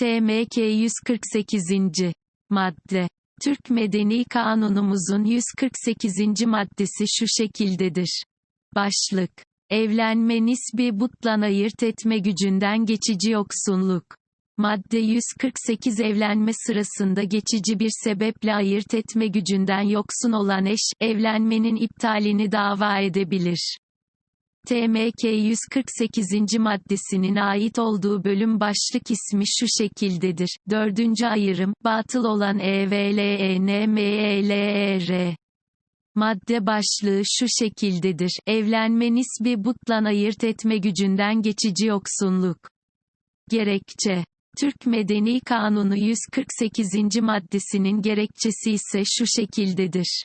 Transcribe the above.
TMK 148. Madde. Türk Medeni Kanunumuzun 148. maddesi şu şekildedir. Başlık. Evlenme nisbi butlan ayırt etme gücünden geçici yoksunluk. Madde 148 evlenme sırasında geçici bir sebeple ayırt etme gücünden yoksun olan eş, evlenmenin iptalini dava edebilir. TMK 148. maddesinin ait olduğu bölüm başlık ismi şu şekildedir. Dördüncü ayrım, batıl olan EVLENMELER. Madde başlığı şu şekildedir. Evlenme nisbi butlan ayırt etme gücünden geçici yoksunluk. Gerekçe. Türk Medeni Kanunu 148. maddesinin gerekçesi ise şu şekildedir.